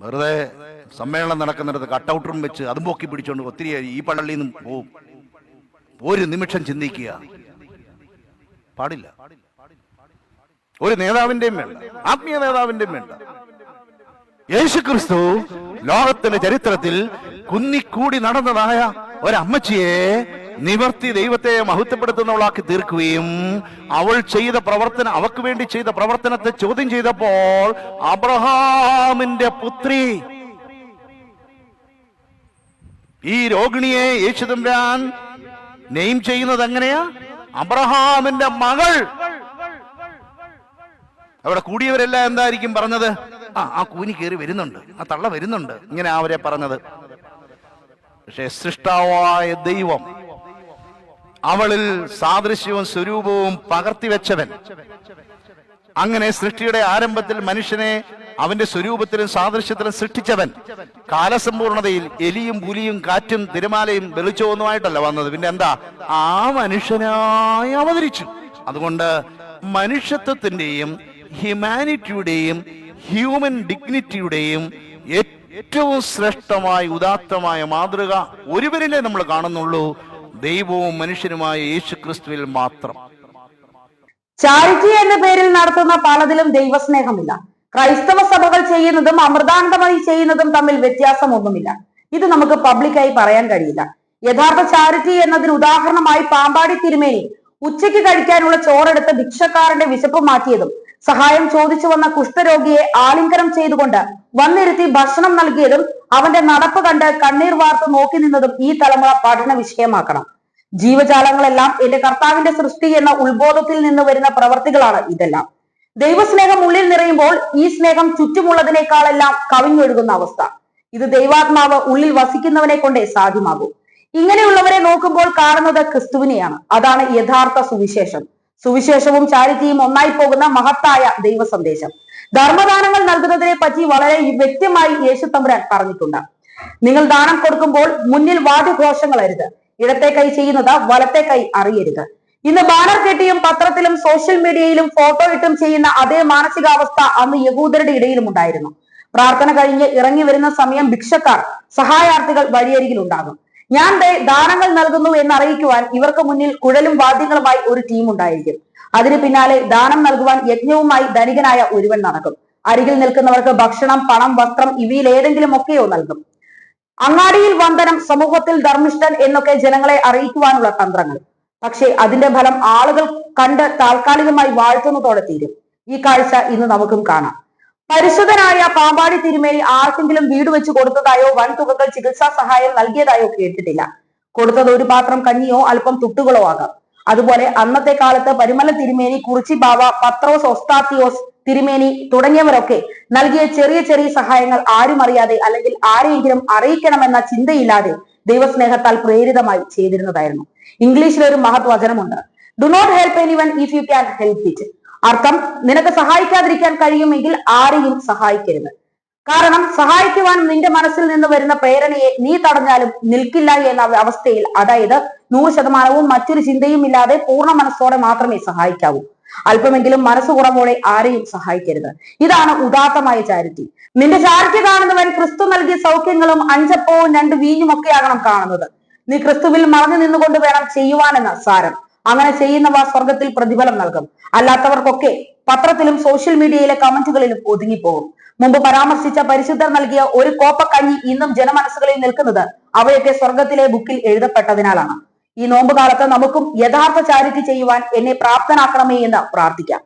വെറുതെ സമ്മേളനം നടക്കുന്നിടത്ത് കട്ടൗട്ടറും വെച്ച് അതും പൊക്കി പിടിച്ചോണ്ട് ഒത്തിരി ഈ പള്ളിയിൽ നിന്നും പോവും. ഒരു നിമിഷം ചിന്തിക്കുക. പാടില്ല. ഒരു നേതാവിന്റെയും വേണ്ട. ആത്മീയ നേതാവിന്റെയും വേണ്ട. യേശുക്രിസ്തു ലോകത്തിന്റെ ചരിത്രത്തിൽ കുന്നിക്കൂടി നടന്നതായ ഒരമ്മച്ചിയെ നിവർത്തി ദൈവത്തെ മഹത്വപ്പെടുത്തുന്നവളാക്കി തീർക്കുകയും അവൾ ചെയ്ത പ്രവർത്തനം അവക്ക് വേണ്ടി ചെയ്ത പ്രവർത്തനത്തെ ചോദ്യം ചെയ്തപ്പോൾ അബ്രഹാമിന്റെ പുത്രി ഈ രോഗിണിയെ യേശുദമ്പുരാൻ നെയിം ചെയ്യുന്നത് എങ്ങനെയാ? അബ്രഹാമിന്റെ മകൾ. അവിടെ കൂടിയവരെല്ലാം എന്തായിരിക്കും പറഞ്ഞത്? ആ ആ കൂനി കയറി വരുന്നുണ്ട്. ആ തള്ള വരുന്നുണ്ട്. ഇങ്ങനെ അവരെ പറഞ്ഞത്. പക്ഷെ സൃഷ്ടാവായ ദൈവം അവളിൽ സാദൃശ്യവും സ്വരൂപവും പകർത്തി വെച്ചവൻ. അങ്ങനെ സൃഷ്ടിയുടെ ആരംഭത്തിൽ മനുഷ്യനെ അവന്റെ സ്വരൂപത്തിലും സാദൃശ്യത്തിലും സൃഷ്ടിച്ചവൻ. കാലസമ്പൂർണതയിൽ എലിയും പുലിയും കാറ്റും തിരമാലയും വെളിച്ചമൊന്നുമായിട്ടല്ല വന്നത്. പിന്നെ എന്താ? ആ മനുഷ്യനായി അവതരിച്ചു. അതുകൊണ്ട് മനുഷ്യത്വത്തിന്റെയും ഹ്യൂമാനിറ്റിയുടെയും ഹ്യൂമൻ ഡിഗ്നിറ്റിയുടെയും ഏറ്റവും ശ്രേഷ്ഠമായ ഉദാത്തമായ മാതൃക ഒരുവരിലെ നമ്മൾ കാണുന്നുള്ളൂ. ദൈവവും മനുഷ്യനുമായ യേശു ക്രിസ്തുവിൽ മാത്രം. ചാരിറ്റി എന്ന പേരിൽ നടത്തുന്ന പലതിലും ദൈവസ്നേഹമില്ല. ക്രൈസ്തവ സഭകൾ ചെയ്യുന്നതും അമൃതാനന്ദമായി ചെയ്യുന്നതും തമ്മിൽ വ്യത്യാസമൊന്നുമില്ല. ഇത് നമുക്ക് പബ്ലിക്കായി പറയാൻ കഴിയില്ല. യഥാർത്ഥ ചാരിറ്റി എന്നതിന് ഉദാഹരണമായി പാമ്പാടി തിരുമേനി ഉച്ചയ്ക്ക് കഴിക്കാനുള്ള ചോറെടുത്ത് ഭിക്ഷക്കാരന്റെ വിശപ്പ് മാറ്റിയതും സഹായം ചോദിച്ചു വന്ന കുഷ്ഠരോഗിയെ ആലിംഗനം ചെയ്തുകൊണ്ട് വന്നിരുത്തി ഭക്ഷണം നൽകിയതും അവന്റെ നടപ്പ് കണ്ട് കണ്ണീർ വാർത്ത് നോക്കി നിന്നതും ഈ തലമുറ പഠന വിഷയമാക്കണം. ജീവജാലങ്ങളെല്ലാം എന്റെ കർത്താവിന്റെ സൃഷ്ടി എന്ന ഉത്ബോധത്തിൽ നിന്ന് വരുന്ന പ്രവർത്തികളാണ് ഇതെല്ലാം. ദൈവസ്നേഹം ഉള്ളിൽ നിറയുമ്പോൾ ഈ സ്നേഹം ചുറ്റുമുള്ളതിനേക്കാളെല്ലാം കവിഞ്ഞൊഴുകുന്ന അവസ്ഥ. ഇത് ദൈവാത്മാവ് ഉള്ളിൽ വസിക്കുന്നവനെ കൊണ്ടേ സാധ്യമാകൂ. ഇങ്ങനെയുള്ളവരെ നോക്കുമ്പോൾ കാണുന്നത് ക്രിസ്തുവിനെയാണ്. അതാണ് യഥാർത്ഥ സുവിശേഷം. സുവിശേഷവും ചാരിറ്റിയും ഒന്നായി പോകുന്ന മഹത്തായ ദൈവ സന്ദേശം ധർമ്മദാനങ്ങൾ നൽകുന്നതിനെ പറ്റി വളരെ വ്യക്തമായി യേശു തമ്പുരാൻ പറഞ്ഞിട്ടുണ്ട്. നിങ്ങൾ ദാനം കൊടുക്കുമ്പോൾ മുന്നിൽ വാദ്യഘോഷങ്ങൾ അരുത്. ഇടത്തെ കൈ ചെയ്യുന്നത് വലത്തെ കൈ അറിയരുത്. ഇന്ന് ബാനർ കെട്ടിയും പത്രത്തിലും സോഷ്യൽ മീഡിയയിലും ഫോട്ടോ ഇട്ടും ചെയ്യുന്ന അതേ മാനസികാവസ്ഥ അന്ന് യഹൂദരുടെ ഇടയിലും ഉണ്ടായിരുന്നു. പ്രാർത്ഥന കഴിഞ്ഞ് ഇറങ്ങി വരുന്ന സമയം ഭിക്ഷക്കാർ സഹായാർത്ഥികൾ വഴിയരികിൽ ഉണ്ടാകും. ഞാൻ ദാനങ്ങൾ നൽകുന്നു എന്ന് അറിയിക്കുവാൻ ഇവർക്ക് മുന്നിൽ കുഴലും വാദ്യങ്ങളുമായി ഒരു ടീം ഉണ്ടായിരിക്കും. അതിന് പിന്നാലെ ദാനം നൽകുവാൻ യജ്ഞവുമായി ധനികനായ ഒരുവൻ നടക്കും. അരികിൽ നിൽക്കുന്നവർക്ക് ഭക്ഷണം പണം വസ്ത്രം ഇവയിൽ ഏതെങ്കിലും ഒക്കെയോ നൽകും. അങ്ങാടിയിൽ വന്ദനം സമൂഹത്തിൽ ധർമ്മിഷ്ഠൻ എന്നൊക്കെ ജനങ്ങളെ അറിയിക്കുവാനുള്ള തന്ത്രങ്ങൾ. പക്ഷേ അതിന്റെ ഫലം ആളുകൾ കണ്ട് താൽക്കാലികമായി വാഴ്ത്തുന്നതോടെ തീരും. ഈ കാഴ്ച ഇന്ന് നമുക്കും കാണാം. പരിശുദ്ധനായ പാമ്പാടി തിരുമേനി ആർക്കെങ്കിലും വീട് വെച്ച് കൊടുത്തതായോ വൻതുകകൾ ചികിത്സാ സഹായം നൽകിയതായോ കേട്ടിട്ടില്ല. കൊടുത്തത് ഒരു പാത്രം കഞ്ഞിയോ അല്പം തുട്ടുകളോ ആകാം. അതുപോലെ അന്നത്തെ കാലത്ത് പരിമല തിരുമേനി കുറിച്ചി ബാവ പത്രോസ് ഒസ്താത്തിയോസ് തിരുമേനി തുടങ്ങിയവരൊക്കെ നൽകിയ ചെറിയ ചെറിയ സഹായങ്ങൾ ആരും അറിയാതെ അല്ലെങ്കിൽ ആരെയെങ്കിലും അറിയിക്കണമെന്ന ചിന്തയില്ലാതെ ദൈവസ്നേഹത്താൽ പ്രേരിതമായി ചെയ്തിരുന്നതായിരുന്നു. ഇംഗ്ലീഷിൽ ഒരു മഹത് വചനമുണ്ട് do not help anyone if you can help it അർത്ഥം നിനക്ക് സഹായിക്കാതിരിക്കാൻ കഴിയുമെങ്കിൽ ആരെയും സഹായിക്കരുത്. കാരണം സഹായിക്കുവാൻ നിന്റെ മനസ്സിൽ നിന്ന് വരുന്ന പ്രേരണയെ നീ തടഞ്ഞാലും നിൽക്കില്ല എന്ന അവസ്ഥയിൽ അതായത് നൂറ് ശതമാനവും മറ്റൊരു ചിന്തയും ഇല്ലാതെ പൂർണ മനസ്സോടെ മാത്രമേ സഹായിക്കാവൂ. അല്പമെങ്കിലും മനസ്സ് കുറവോടെ ആരെയും സഹായിക്കരുത്. ഇതാണ് ഉദാത്തമായ ചാരിറ്റി. നിന്റെ ചാരിറ്റി കാണുന്നവൻ ക്രിസ്തു നൽകിയ സൗഖ്യങ്ങളും അഞ്ചപ്പവും രണ്ട് വീഞ്ഞും ഒക്കെയാകണം കാണുന്നത്. നീ ക്രിസ്തുവിൽ മറഞ്ഞു നിന്നുകൊണ്ട് വേണം ചെയ്യുവാനെന്ന സാരം. അങ്ങനെ ചെയ്യുന്നവ സ്വർഗത്തിൽ പ്രതിഫലം നൽകും. അല്ലാത്തവർക്കൊക്കെ പത്രത്തിലും സോഷ്യൽ മീഡിയയിലെ കമന്റുകളിലും ഒതുങ്ങിപ്പോകും. മുമ്പ് പരാമർശിച്ച പരിശുദ്ധർ നൽകിയ ഒരു കോപ്പക്കഞ്ഞി ഇന്നും ജനമനസ്സുകളിൽ നിൽക്കുന്നത് അവയൊക്കെ സ്വർഗത്തിലെ ബുക്കിൽ എഴുതപ്പെട്ടതിനാലാണ്. ഈ നോമ്പ് കാലത്ത് നമുക്കും യഥാർത്ഥ ചാരിറ്റി ചെയ്യുവാൻ എന്നെ പ്രാപ്തനാക്കണമേ എന്ന് പ്രാർത്ഥിക്കാം.